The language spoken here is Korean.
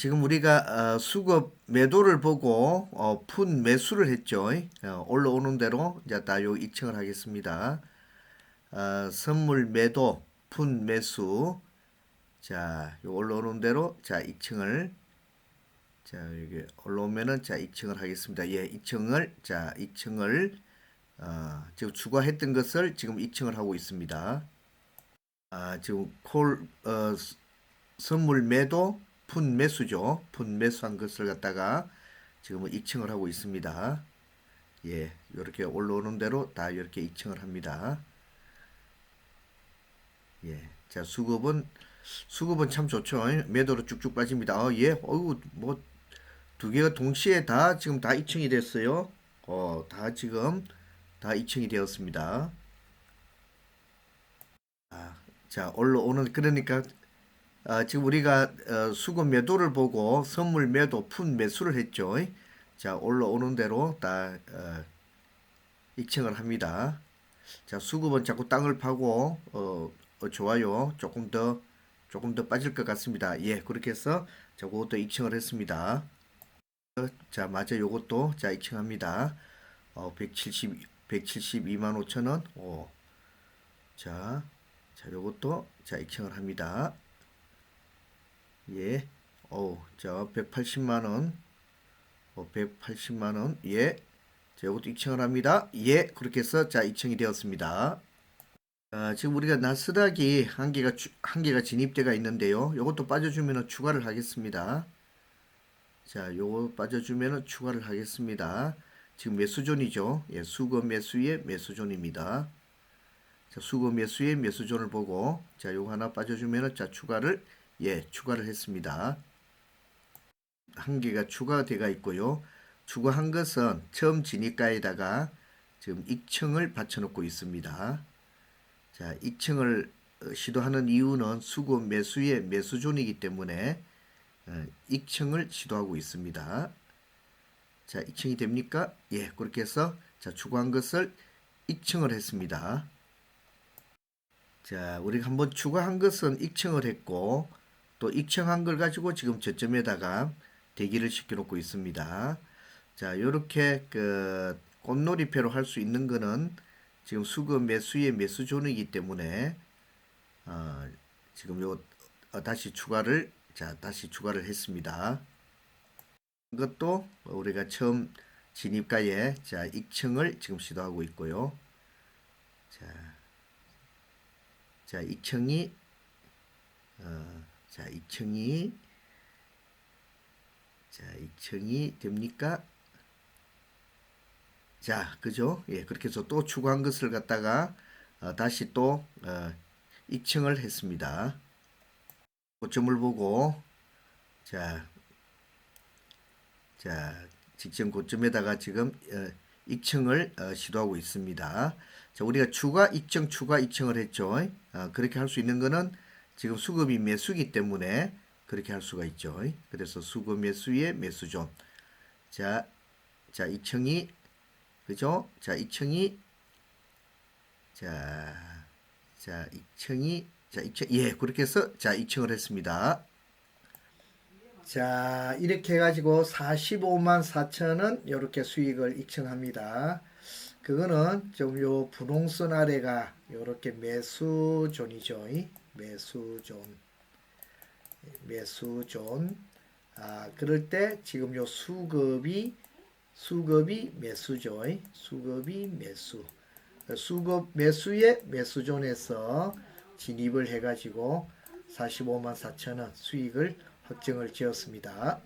지금 우리가 어, 수급 매도를 보고 어, 푼 매수를 했죠. 어, 올라오는 대로 이제 다요 2층을 하겠습니다. 어, 선물 매도 푼 매수 자, 요 올라오는 대로 자 2층을 자 여기 올라오면은 자 2층을 하겠습니다. 예, 2층을 자 2층을 어, 지금 추가했던 것을 지금 2층을 하고 있습니다. 아, 지금 콜 어, 스- 선물 매도 푼 매수죠. 푼 매수한 것을 갖다가 지금은 2층을 하고 있습니다. 예, 이렇게 올라오는 대로 다 이렇게 2층을 합니다. 예, 자 수급은 수급은 참 좋죠. 매도로 쭉쭉 빠집니다. 어, 예, 어이구 뭐두 개가 동시에 다 지금 다 2층이 됐어요. 어, 다 지금 다 2층이 되었습니다. 아, 자 올라오는 그러니까 아, 지금 우리가 어, 수급 매도를 보고 선물 매도 푼 매수를 했죠. 자 올라오는 대로 다 어, 익층을 합니다. 자 수급은 자꾸 땅을 파고 어, 어, 좋아요. 조금 더 조금 더 빠질 것 같습니다. 예 그렇게 해서 자 그것도 익층을 했습니다. 어, 자 맞아 요것도 자 익층합니다. 어, 170 172만 5천 원. 오. 자, 자 요것도 자 익층을 합니다. 예. 어우, 자, 180만 원. 어, 180만 원. 예. 자, 요것도 익층을 합니다. 예. 그렇게 해서 자, 익층이 되었습니다. 아, 지금 우리가 나스닥이 한 개가 주- 한 개가 진입대가 있는데요. 요것도 빠져주면은 추가를 하겠습니다. 자, 요거 빠져주면은 추가를 하겠습니다. 지금 매수존이죠. 예, 수거 매수의 매수존입니다. 자, 수거 매수의 매수존을 보고 자, 요거 하나 빠져주면은 자, 추가를 예, 추가를 했습니다. 한 개가 추가되가 있고요. 추가한 것은 처음 진입가에다가 지금 익층을 받쳐놓고 있습니다. 자, 익층을 어, 시도하는 이유는 수거 매수의 매수존이기 때문에 어, 익층을 시도하고 있습니다. 자, 익층이 됩니까? 예, 그렇게 해서 자, 추가한 것을 익층을 했습니다. 자, 우리가 한번 추가한 것은 익층을 했고 또 익층한 걸 가지고 지금 저점에다가 대기를 시켜 놓고 있습니다. 자, 요렇게 그 꽃놀이표로 할 수 있는 거는 지금 수급 매수의 매수 존이기 때문에 어, 지금 요 어, 다시 추가를 자, 다시 추가를 했습니다. 이것도 우리가 처음 진입가에 자, 익층을 지금 시도하고 있고요. 자, 자, 익층이 어, 자, 익층이 자, 익층이 됩니까? 자, 그죠? 예, 그렇게 해서 또 추가한 것을 갖다가 어, 다시 또 어, 익층을 했습니다. 고점을 보고 자, 자, 직전 고점에다가 지금 어, 익층을 어, 시도하고 있습니다. 자, 우리가 추가 익층, 추가 익층을 했죠. 어, 그렇게 할 수 있는 거는 지금 수급이 매수기 때문에 그렇게 할 수가 있죠. 그래서 수급 매수의 매수존. 자, 자, 익층이 그죠? 자, 익층이 자, 자, 익층이 자, 익층 예, 그렇게 해서 자, 익층을 했습니다. 자, 이렇게 해가지고 45만 4천원 이렇게 수익을 익층합니다. 그거는 좀 요 분홍선 아래가 요렇게 매수존이죠. 이 매수존. 매수존. 아, 그럴 때 지금 요 수급이 수급이 매수죠. 이 수급이 매수. 수급 매수의 매수존에서 진입을 해가지고 45만 4천원 수익을 확정을 지었습니다.